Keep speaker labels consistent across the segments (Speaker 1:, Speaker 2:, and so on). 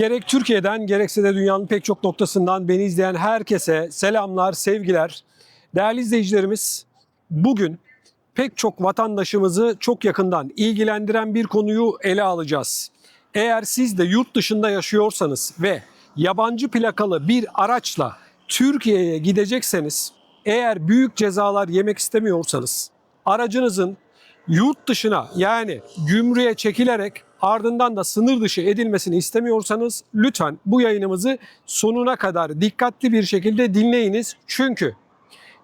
Speaker 1: Gerek Türkiye'den gerekse de dünyanın pek çok noktasından beni izleyen herkese selamlar, sevgiler. Değerli izleyicilerimiz, bugün pek çok vatandaşımızı çok yakından ilgilendiren bir konuyu ele alacağız. Eğer siz de yurt dışında yaşıyorsanız ve yabancı plakalı bir araçla Türkiye'ye gidecekseniz, eğer büyük cezalar yemek istemiyorsanız, aracınızın yurt dışına yani gümrüğe çekilerek ardından da sınır dışı edilmesini istemiyorsanız lütfen bu yayınımızı sonuna kadar dikkatli bir şekilde dinleyiniz. Çünkü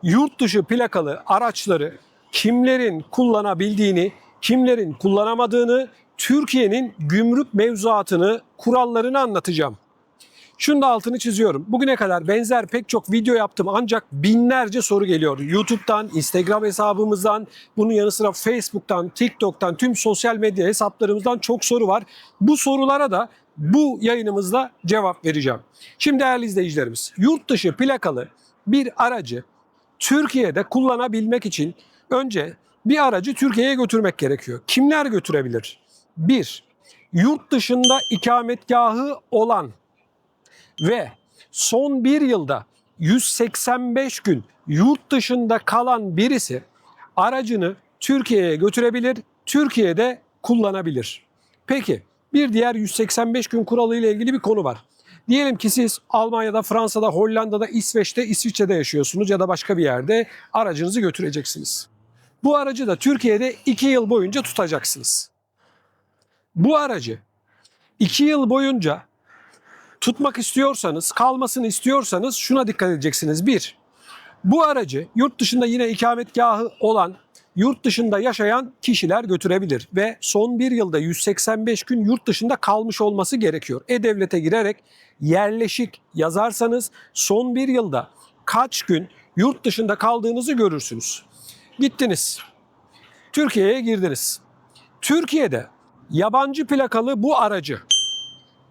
Speaker 1: yurt dışı plakalı araçları kimlerin kullanabildiğini, kimlerin kullanamadığını, Türkiye'nin gümrük mevzuatını, kurallarını anlatacağım. Şunu da altını çiziyorum. Bugüne kadar benzer pek çok video yaptım ancak binlerce soru geliyor. YouTube'dan, Instagram hesabımızdan, bunun yanı sıra Facebook'tan, TikTok'tan, tüm sosyal medya hesaplarımızdan çok soru var. Bu sorulara da bu yayınımızda cevap vereceğim. Şimdi değerli izleyicilerimiz, yurt dışı plakalı bir aracı Türkiye'de kullanabilmek için önce bir aracı Türkiye'ye götürmek gerekiyor. Kimler götürebilir? Bir, yurt dışında ikametgahı olan ve son bir yılda 185 gün yurt dışında kalan birisi aracını Türkiye'ye götürebilir, Türkiye'de kullanabilir. Peki bir diğer 185 gün kuralı ile ilgili bir konu var. Diyelim ki siz Almanya'da, Fransa'da, Hollanda'da, İsveç'te, İsviçre'de yaşıyorsunuz ya da başka bir yerde aracınızı götüreceksiniz. Bu aracı da Türkiye'de 2 yıl boyunca tutacaksınız. Bu aracı 2 yıl boyunca tutmak istiyorsanız, kalmasını istiyorsanız şuna dikkat edeceksiniz. Bir, bu aracı yurt dışında yine ikametgahı olan, yurt dışında yaşayan kişiler götürebilir ve son bir yılda 185 gün yurt dışında kalmış olması gerekiyor. E-Devlet'e girerek yerleşik yazarsanız son bir yılda kaç gün yurt dışında kaldığınızı görürsünüz. Gittiniz, Türkiye'ye girdiniz. Türkiye'de yabancı plakalı bu aracı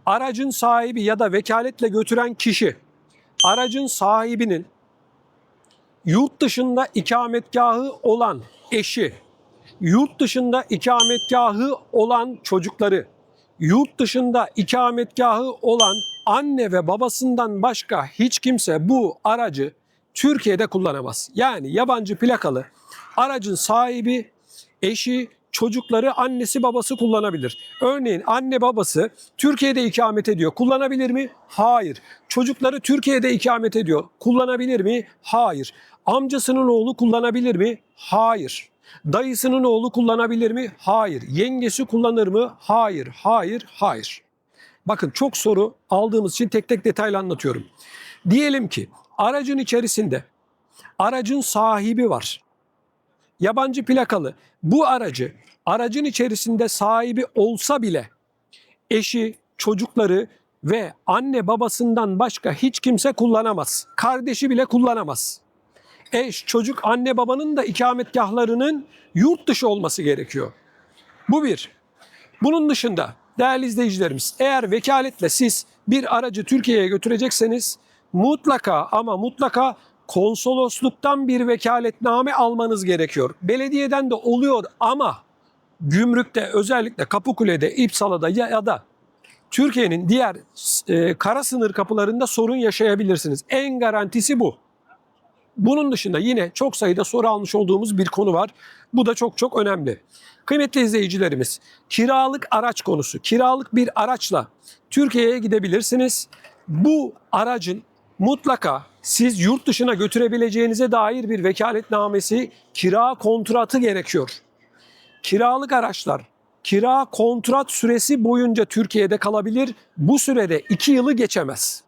Speaker 1: aracın sahibi ya da vekaletle götüren kişi aracın sahibinin yurt dışında ikametgahı olan eşi, yurt dışında ikametgahı olan çocukları, yurt dışında ikametgahı olan anne ve babasından başka hiç kimse bu aracı Türkiye'de kullanamaz. Yani yabancı plakalı aracın sahibi, eşi, çocukları annesi babası kullanabilir. Örneğin anne babası Türkiye'de ikamet ediyor. Kullanabilir mi? Hayır. Çocukları Türkiye'de ikamet ediyor. Kullanabilir mi? Hayır. Amcasının oğlu kullanabilir mi? Hayır. Dayısının oğlu kullanabilir mi? Hayır. Yengesi kullanır mı? Hayır. Hayır. Hayır. Bakın çok soru aldığımız için tek tek detaylı anlatıyorum. Diyelim ki aracın içerisinde aracın sahibi var yabancı plakalı bu aracı aracın içerisinde sahibi olsa bile eşi, çocukları ve anne babasından başka hiç kimse kullanamaz. Kardeşi bile kullanamaz. Eş, çocuk, anne babanın da ikametgahlarının yurt dışı olması gerekiyor. Bu bir. Bunun dışında değerli izleyicilerimiz eğer vekaletle siz bir aracı Türkiye'ye götürecekseniz mutlaka ama mutlaka konsolosluktan bir vekaletname almanız gerekiyor. Belediyeden de oluyor ama gümrükte özellikle Kapıkule'de, İpsala'da ya da Türkiye'nin diğer e, kara sınır kapılarında sorun yaşayabilirsiniz. En garantisi bu. Bunun dışında yine çok sayıda soru almış olduğumuz bir konu var. Bu da çok çok önemli. Kıymetli izleyicilerimiz, kiralık araç konusu. Kiralık bir araçla Türkiye'ye gidebilirsiniz. Bu aracın mutlaka siz yurt dışına götürebileceğinize dair bir vekaletnamesi, kira kontratı gerekiyor. Kiralık araçlar kira kontrat süresi boyunca Türkiye'de kalabilir. Bu sürede 2 yılı geçemez.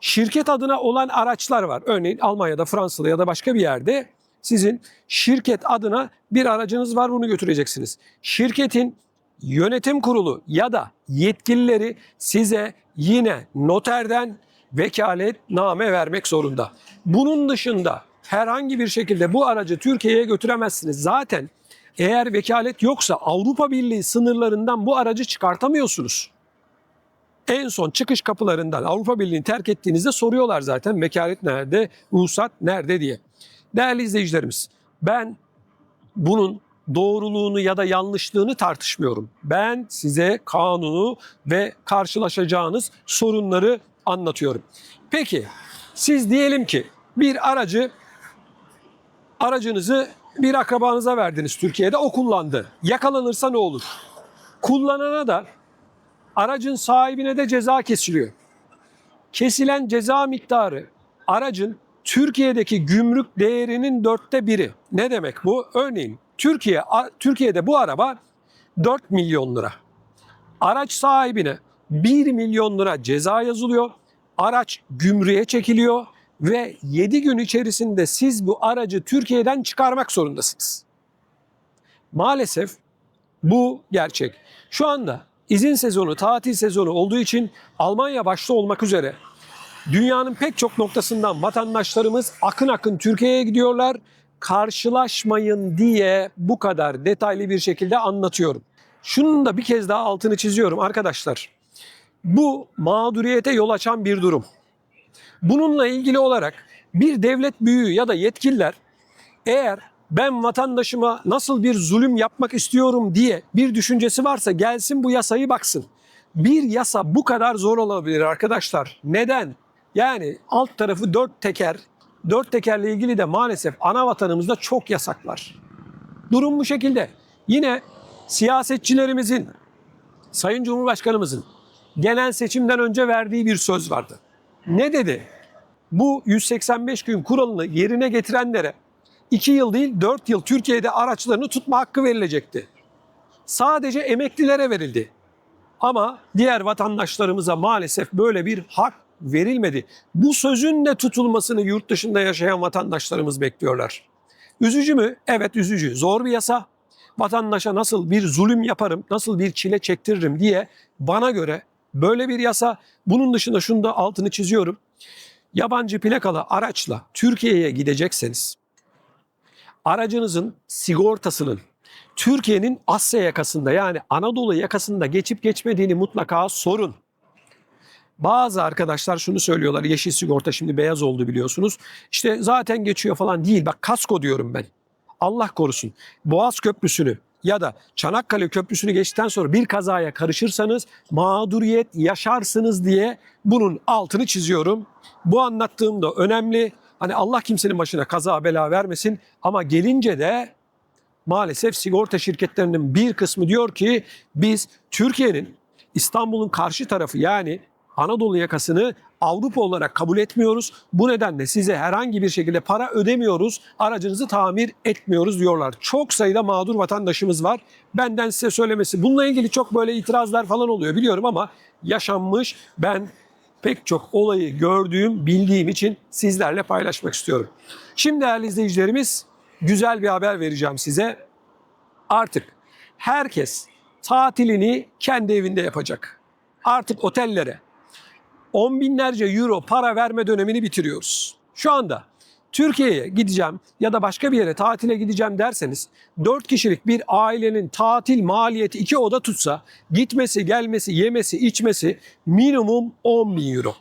Speaker 1: Şirket adına olan araçlar var. Örneğin Almanya'da, Fransa'da ya da başka bir yerde sizin şirket adına bir aracınız var bunu götüreceksiniz. Şirketin yönetim kurulu ya da yetkilileri size yine noterden vekaletname vermek zorunda. Bunun dışında herhangi bir şekilde bu aracı Türkiye'ye götüremezsiniz. Zaten eğer vekalet yoksa Avrupa Birliği sınırlarından bu aracı çıkartamıyorsunuz. En son çıkış kapılarından Avrupa Birliği'ni terk ettiğinizde soruyorlar zaten vekalet nerede, ruhsat nerede diye. Değerli izleyicilerimiz, ben bunun doğruluğunu ya da yanlışlığını tartışmıyorum. Ben size kanunu ve karşılaşacağınız sorunları anlatıyorum. Peki siz diyelim ki bir aracı aracınızı bir akrabanıza verdiniz Türkiye'de o kullandı. Yakalanırsa ne olur? Kullanana da aracın sahibine de ceza kesiliyor. Kesilen ceza miktarı aracın Türkiye'deki gümrük değerinin dörtte biri. Ne demek bu? Örneğin Türkiye Türkiye'de bu araba 4 milyon lira. Araç sahibine 1 milyon lira ceza yazılıyor. Araç gümrüğe çekiliyor ve 7 gün içerisinde siz bu aracı Türkiye'den çıkarmak zorundasınız. Maalesef bu gerçek. Şu anda izin sezonu, tatil sezonu olduğu için Almanya başta olmak üzere dünyanın pek çok noktasından vatandaşlarımız akın akın Türkiye'ye gidiyorlar. Karşılaşmayın diye bu kadar detaylı bir şekilde anlatıyorum. Şunun da bir kez daha altını çiziyorum arkadaşlar. Bu mağduriyete yol açan bir durum. Bununla ilgili olarak bir devlet büyüğü ya da yetkililer eğer ben vatandaşıma nasıl bir zulüm yapmak istiyorum diye bir düşüncesi varsa gelsin bu yasayı baksın. Bir yasa bu kadar zor olabilir arkadaşlar. Neden? Yani alt tarafı dört teker. Dört tekerle ilgili de maalesef ana vatanımızda çok yasak var. Durum bu şekilde. Yine siyasetçilerimizin, Sayın Cumhurbaşkanımızın genel seçimden önce verdiği bir söz vardı. Ne dedi? Bu 185 gün kuralını yerine getirenlere 2 yıl değil 4 yıl Türkiye'de araçlarını tutma hakkı verilecekti. Sadece emeklilere verildi. Ama diğer vatandaşlarımıza maalesef böyle bir hak verilmedi. Bu sözün de tutulmasını yurt dışında yaşayan vatandaşlarımız bekliyorlar. Üzücü mü? Evet üzücü. Zor bir yasa. Vatandaşa nasıl bir zulüm yaparım, nasıl bir çile çektiririm diye bana göre böyle bir yasa. Bunun dışında şunu da altını çiziyorum. Yabancı plakalı araçla Türkiye'ye gidecekseniz aracınızın sigortasının Türkiye'nin Asya yakasında yani Anadolu yakasında geçip geçmediğini mutlaka sorun. Bazı arkadaşlar şunu söylüyorlar. Yeşil sigorta şimdi beyaz oldu biliyorsunuz. İşte zaten geçiyor falan değil. Bak kasko diyorum ben. Allah korusun. Boğaz Köprüsü'nü ya da Çanakkale Köprüsü'nü geçtikten sonra bir kazaya karışırsanız mağduriyet yaşarsınız diye bunun altını çiziyorum. Bu anlattığım da önemli. Hani Allah kimsenin başına kaza bela vermesin ama gelince de maalesef sigorta şirketlerinin bir kısmı diyor ki biz Türkiye'nin İstanbul'un karşı tarafı yani Anadolu yakasını Avrupa olarak kabul etmiyoruz. Bu nedenle size herhangi bir şekilde para ödemiyoruz, aracınızı tamir etmiyoruz diyorlar. Çok sayıda mağdur vatandaşımız var. Benden size söylemesi. Bununla ilgili çok böyle itirazlar falan oluyor biliyorum ama yaşanmış. Ben pek çok olayı gördüğüm, bildiğim için sizlerle paylaşmak istiyorum. Şimdi değerli izleyicilerimiz güzel bir haber vereceğim size. Artık herkes tatilini kendi evinde yapacak. Artık otellere, on binlerce euro para verme dönemini bitiriyoruz. Şu anda Türkiye'ye gideceğim ya da başka bir yere tatile gideceğim derseniz 4 kişilik bir ailenin tatil maliyeti 2 oda tutsa gitmesi, gelmesi, yemesi, içmesi minimum 10 bin euro.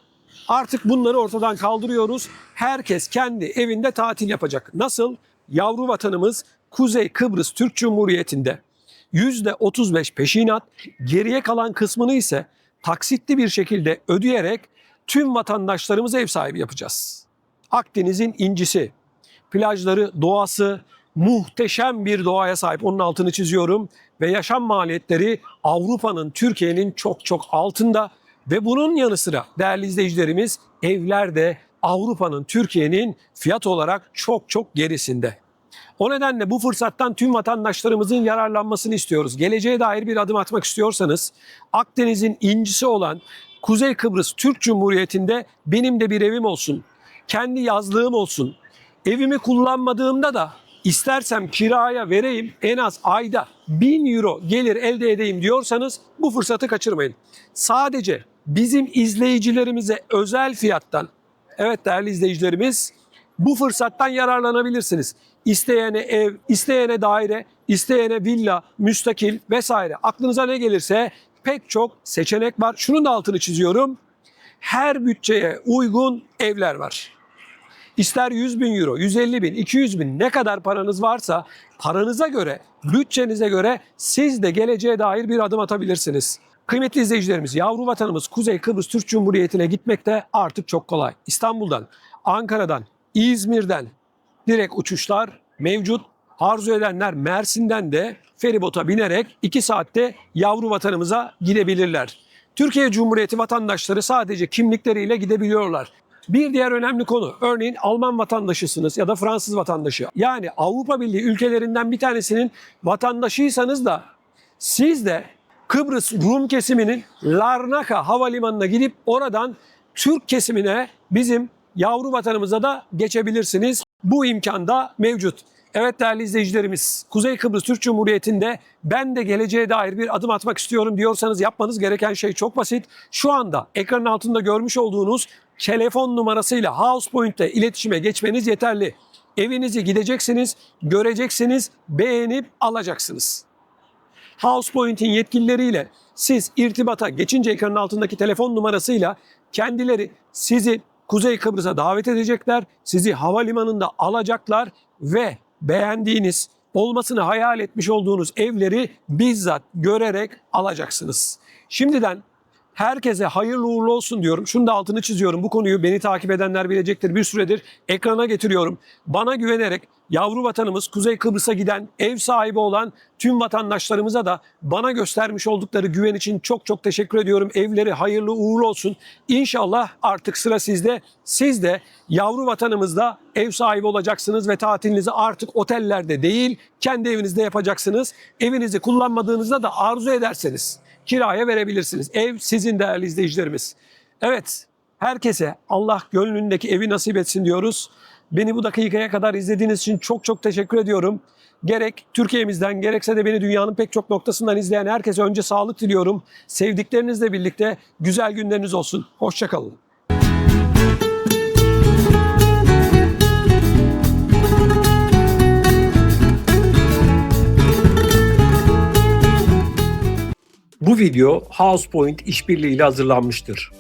Speaker 1: Artık bunları ortadan kaldırıyoruz. Herkes kendi evinde tatil yapacak. Nasıl? Yavru vatanımız Kuzey Kıbrıs Türk Cumhuriyeti'nde %35 peşinat, geriye kalan kısmını ise taksitli bir şekilde ödeyerek tüm vatandaşlarımıza ev sahibi yapacağız. Akdeniz'in incisi, plajları, doğası muhteşem bir doğaya sahip. Onun altını çiziyorum ve yaşam maliyetleri Avrupa'nın, Türkiye'nin çok çok altında ve bunun yanı sıra değerli izleyicilerimiz evler de Avrupa'nın, Türkiye'nin fiyat olarak çok çok gerisinde. O nedenle bu fırsattan tüm vatandaşlarımızın yararlanmasını istiyoruz. Geleceğe dair bir adım atmak istiyorsanız Akdeniz'in incisi olan Kuzey Kıbrıs Türk Cumhuriyeti'nde benim de bir evim olsun. Kendi yazlığım olsun. Evimi kullanmadığımda da istersem kiraya vereyim en az ayda 1000 euro gelir elde edeyim diyorsanız bu fırsatı kaçırmayın. Sadece bizim izleyicilerimize özel fiyattan evet değerli izleyicilerimiz bu fırsattan yararlanabilirsiniz. İsteyene ev, isteyene daire, isteyene villa, müstakil vesaire aklınıza ne gelirse pek çok seçenek var. Şunun da altını çiziyorum. Her bütçeye uygun evler var. İster 100 bin euro, 150 bin, 200 bin ne kadar paranız varsa paranıza göre, bütçenize göre siz de geleceğe dair bir adım atabilirsiniz. Kıymetli izleyicilerimiz, yavru vatanımız Kuzey Kıbrıs Türk Cumhuriyeti'ne gitmek de artık çok kolay. İstanbul'dan, Ankara'dan, İzmir'den direkt uçuşlar mevcut. Arzu edenler Mersin'den de feribota binerek 2 saatte yavru vatanımıza gidebilirler. Türkiye Cumhuriyeti vatandaşları sadece kimlikleriyle gidebiliyorlar. Bir diğer önemli konu, örneğin Alman vatandaşısınız ya da Fransız vatandaşı. Yani Avrupa Birliği ülkelerinden bir tanesinin vatandaşıysanız da siz de Kıbrıs Rum kesiminin Larnaka havalimanına gidip oradan Türk kesimine bizim yavru vatanımıza da geçebilirsiniz. Bu imkan da mevcut. Evet değerli izleyicilerimiz, Kuzey Kıbrıs Türk Cumhuriyeti'nde ben de geleceğe dair bir adım atmak istiyorum diyorsanız yapmanız gereken şey çok basit. Şu anda ekranın altında görmüş olduğunuz telefon numarasıyla Housepoint'te iletişime geçmeniz yeterli. Evinizi gideceksiniz, göreceksiniz, beğenip alacaksınız. Housepoint'in yetkilileriyle siz irtibata geçince ekranın altındaki telefon numarasıyla kendileri sizi Kuzey Kıbrıs'a davet edecekler. Sizi havalimanında alacaklar ve beğendiğiniz, olmasını hayal etmiş olduğunuz evleri bizzat görerek alacaksınız. Şimdiden herkese hayırlı uğurlu olsun diyorum. Şunu da altını çiziyorum. Bu konuyu beni takip edenler bilecektir. Bir süredir ekrana getiriyorum. Bana güvenerek yavru vatanımız Kuzey Kıbrıs'a giden ev sahibi olan tüm vatandaşlarımıza da bana göstermiş oldukları güven için çok çok teşekkür ediyorum. Evleri hayırlı uğurlu olsun. İnşallah artık sıra sizde. Siz de yavru vatanımızda ev sahibi olacaksınız ve tatilinizi artık otellerde değil kendi evinizde yapacaksınız. Evinizi kullanmadığınızda da arzu ederseniz kiraya verebilirsiniz. Ev sizin değerli izleyicilerimiz. Evet, herkese Allah gönlündeki evi nasip etsin diyoruz. Beni bu dakikaya kadar izlediğiniz için çok çok teşekkür ediyorum. Gerek Türkiye'mizden gerekse de beni dünyanın pek çok noktasından izleyen herkese önce sağlık diliyorum. Sevdiklerinizle birlikte güzel günleriniz olsun. Hoşçakalın. Bu video Housepoint işbirliğiyle hazırlanmıştır.